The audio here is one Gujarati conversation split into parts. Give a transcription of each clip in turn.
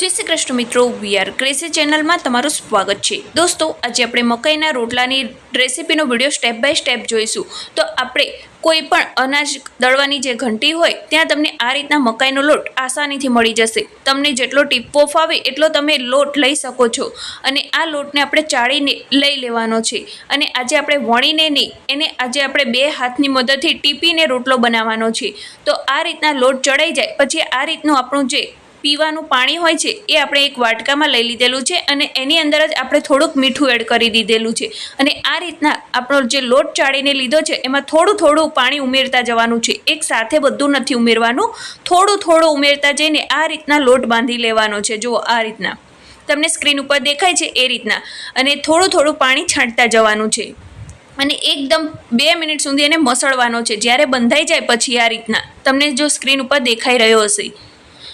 જય શ્રી કૃષ્ણ મિત્રો વીઆર ક્રેસી ચેનલમાં તમારું સ્વાગત છે. દોસ્તો, આજે આપણે મકાઈના રોટલાની રેસીપીનો વીડિયો સ્ટેપ બાય સ્ટેપ જોઈશું. તો આપણે કોઈ પણ અનાજ દળવાની જે ઘંટી હોય, ત્યાં તમને આ રીતના મકાઈનો લોટ આસાનીથી મળી જશે. તમને જેટલો ટીપો ફાવે, એટલો તમે લોટ લઈ શકો છો. અને આ લોટને આપણે ચાળીને લઈ લેવાનો છે. અને આજે આપણે વણીને નહીં, એને આજે આપણે બે હાથની મદદથી ટીપીને રોટલો બનાવવાનો છે. તો આ રીતના લોટ ચડાઈ જાય, પછી આ રીતનું આપણું જે પીવાનું પાણી હોય છે, એ આપણે એક વાટકામાં લઈ લીધેલું છે અને એની અંદર જ આપણે થોડુંક મીઠું એડ કરી દીધેલું છે. અને આ રીતના આપણો જે લોટ ચાળીને લીધો છે, એમાં થોડું થોડું પાણી ઉમેરતા જવાનું છે. એક સાથે બધું નથી ઉમેરવાનું, થોડું થોડું ઉમેરતા જઈને આ રીતના લોટ બાંધી લેવાનો છે. જુઓ આ રીતના. તમને સ્ક્રીન ઉપર દેખાય છે એ રીતના. અને થોડું થોડું પાણી છાંટતા જવાનું છે. અને એકદમ બે મિનિટ સુધી એને મસળવાનો છે. જ્યારે બંધાઈ જાય પછી આ રીતના. તમને જો સ્ક્રીન ઉપર દેખાઈ રહ્યો હશે.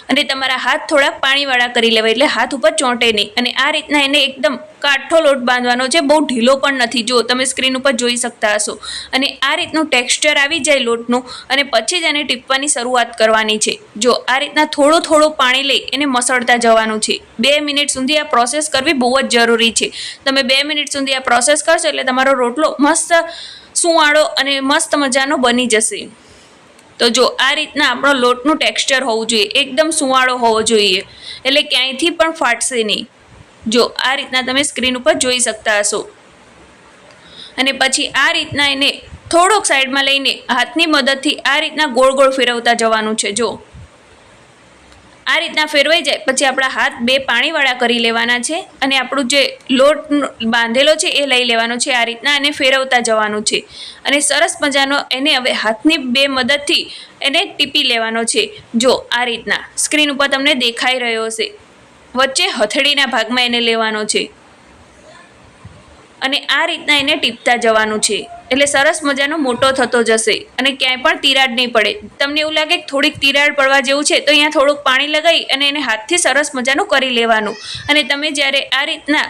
અને તમારા હાથ થોડાક પાણીવાળા કરી લેવા એટલે હાથ ઉપર ચોંટે નહીં. અને આ રીતના એને એકદમ કાઠો લોટ બાંધવાનો છે. બહુ ઢીલો પણ નથી. જો તમે સ્ક્રીન ઉપર જોઈ શકતા હશો. અને આ રીતનું ટેક્સચર આવી જાય લોટનું અને પછી જ એને ટીપવાની શરૂઆત કરવાની છે. જો, આ રીતના થોડું થોડું પાણી લઈ એને મસળતા જવાનું છે. બે મિનિટ સુધી આ પ્રોસેસ કરવી બહુ જ જરૂરી છે. તમે બે મિનિટ સુધી આ પ્રોસેસ કરશો એટલે તમારો રોટલો મસ્ત સુવાળો અને મસ્ત મજાનો બની જશે. તો જો આ રીતના આપણો લોટનું ટેક્સચર હોવું જોઈએ, એકદમ સુવાળો હોવો જોઈએ, એટલે ક્યાંયથી પણ ફાટશે નહીં. જો આ રીતના તમે સ્ક્રીન ઉપર જોઈ શકતા હશો. અને પછી આ રીતના એને થોડોક સાઈડમાં લઈને હાથની મદદથી આ રીતના ગોળ ગોળ ફેરવતા જવાનું છે, જો. આ રીતના ફેરવાઈ જાય, પછી આપણા હાથ બે પાણીવાળા કરી લેવાના છે અને આપણું જે લોટ બાંધેલો છે એ લઈ લેવાનો છે, આ રીતના એને ફેરવતા જવાનું છે. અને સરસ મજાનો એને હવે હાથની બે મદદથી એને ટીપી લેવાનો છે. જો આ રીતના સ્ક્રીન ઉપર તમને દેખાઈ રહ્યો હશે. વચ્ચે હથેળીના ભાગમાં એને લેવાનો છે. અને આ રીતના એને ટીપતા જવાનું છે. એટલે સરસ મજાનો મોટો થતો જશે અને ક્યાંય પણ તિરાડ નહીં પડે. તમને એવું લાગે કે થોડીક તિરાડ પડવા જેવું છે, તો અહીંયા થોડુંક પાણી લગાવી અને એને હાથથી સરસ મજાનું કરી લેવાનું. અને તમે જ્યારે આ રીતના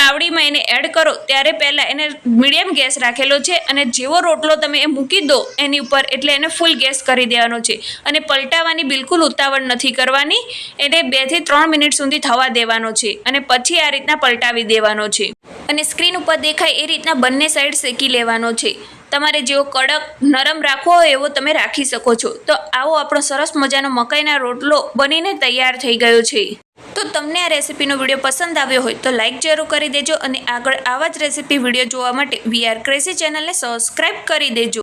તાવડીમાં એને એડ કરો, ત્યારે પહેલાં એને મીડિયમ ગેસ રાખેલો છે અને જેવો રોટલો તમે એ મૂકી દો એની ઉપર, એટલે એને ફૂલ ગેસ કરી દેવાનો છે. અને પલટાવાની બિલકુલ ઉતાવળ નથી કરવાની, એને બેથી ત્રણ મિનિટ સુધી થવા દેવાનો છે અને પછી આ રીતના પલટાવી દેવાનો છે. અને સ્ક્રીન ઉપર દેખાય એ રીતના બંને સાઈડ શેકી લેવાનો છે. તમારે જેવો કડક નરમ રાખવો હોય એવો તમે રાખી શકો છો. તો આવો આપણો સરસ મજાનો મકાઈના રોટલો બનીને તૈયાર થઈ ગયો છે. તો તમને આ રેસીપીનો વીડિયો પસંદ આવ્યો હોય તો લાઇક જરૂર કરી દેજો અને આગળ આવા જ રેસીપી વીડિયો જોવા માટે વીઆર ક્રેઝી ચેનલને સબસ્ક્રાઈબ કરી દેજો.